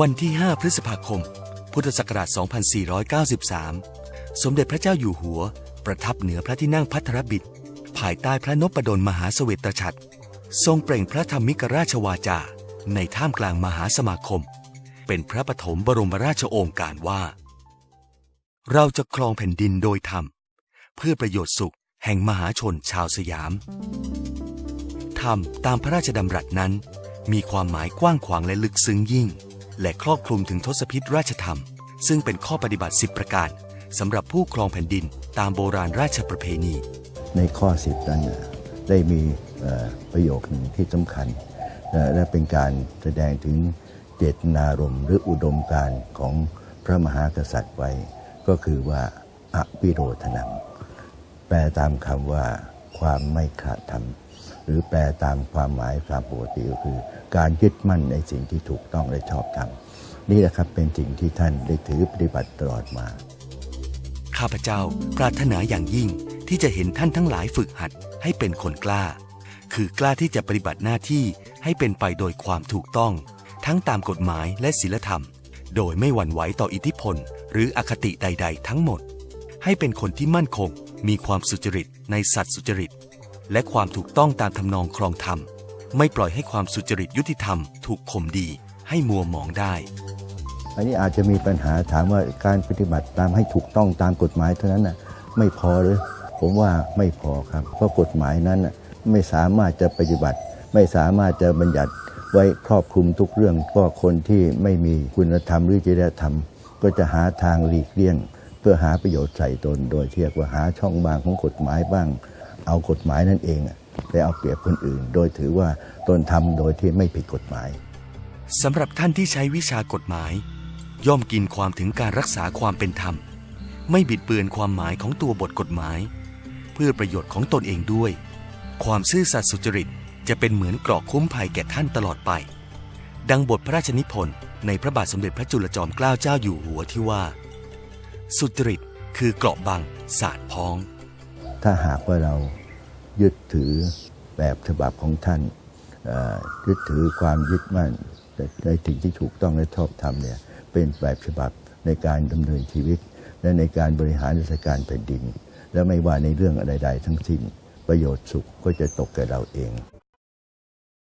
วันที่ 5 พฤษภาคม พุทธศักราช 2493 สมเด็จพระเจ้าอยู่หัว ประทับเหนือพระที่นั่งพัทรบิดภายใต้พระนพดลมหาเสวตฉัตรทรงเปล่งพระธรรมิกราชวาจา ในท่ามกลางมหาสมาคม เป็นพระปฐมบรมราชโองการว่า เราจะครองแผ่นดินโดยธรรม เพื่อประโยชน์สุขแห่งมหาชนชาวสยาม ธรรมตามพระราชดำรัสนั้น มีความหมายกว้างขวางและลึกซึ้งยิ่ง และครอบคลุมถึงทศพิธราชธรรม ซึ่งเป็นข้อปฏิบัติ 10 ประการสำหรับผู้ครองแผ่นดินตามโบราณราชประเพณี ในข้อสิบนั้นได้มีประโยคหนึ่งที่สำคัญ และเป็นการแสดงถึงเจตนารมณ์หรืออุดมการของพระมหากษัตริย์ไว้ ก็คือว่าอวิโรธนังแปลตามคำว่าความไม่ขาดธรรม หรือแปลตามความหมายตามปกติก็คือ การยึดมั่นในสิ่งที่ถูกต้องและชอบธรรมนี่แหละครับเป็นสิ่งที่ท่านได้ถือปฏิบัติตลอดมา ข้าพเจ้าปรารถนาอย่างยิ่งที่จะเห็นท่านทั้งหลายฝึกหัดให้เป็นคนกล้า คือกล้าที่จะปฏิบัติหน้าที่ให้เป็นไปโดยความถูกต้อง ทั้งตามกฎหมายและศีลธรรม โดยไม่หวั่นไหวต่ออิทธิพล หรืออคติใด ๆ ทั้งหมด ให้เป็นคนที่มั่นคง มีความสุจริตในสัตว์สุจริต และความถูกต้องตามทำนองครองธรรม ไม่ปล่อยให้ความสุจริตยุติธรรม ถูกข่มดีให้มัวหมองได้อันนี้อาจจะมีปัญหาถามว่าการปฏิบัติตามให้ถูกต้องตามกฎหมายเท่านั้นน่ะไม่พอหรือผมว่าไม่พอครับ เพราะกฎหมายนั้นน่ะไม่สามารถจะปฏิบัติ ไม่สามารถจะบัญญัติไว้ครอบคลุมทุกเรื่องเพราะคนที่ไม่มีคุณธรรมหรือจริยธรรม ก็จะหาทางหลีกเลี่ยง เพื่อหาประโยชน์ใส่ตน โดยเทียกว่าหาช่องบางของกฎหมายบ้าง เอากฎหมายนั่นเองอะไปเอาเปรียบคนอื่น โดยถือว่าตนทำโดยที่ไม่ผิดกฎหมายสำหรับท่านที่ใช้วิชากฎหมาย ย่อมกินความถึงการรักษาความเป็นธรรม ไม่บิดเบือนความหมายของตัวบทกฎหมาย เพื่อประโยชน์ของตนเองด้วย ความซื่อสัตย์สุจริตจะเป็นเหมือนเกราะคุ้มภัยแก่ท่านตลอดไป ดังบทพระราชนิพนธ์ในพระบาทสมเด็จพระจุลจอมเกล้าเจ้าอยู่หัวที่ว่า สุจริตคือเกราะบังสาดพ้อง ถ้าหากว่าเรา ยึดถือแบบฉบับของท่านยึดถือความยึดมั่นในสิ่งที่ถูกต้องและชอบธรรมเนี่ยเป็นแบบฉบับในการดำเนินชีวิต และในการบริหารราชการแผ่นดิน และไม่ว่าในเรื่องอะไรใดทั้งสิ้น ประโยชน์สุขก็จะตกแก่เราเอง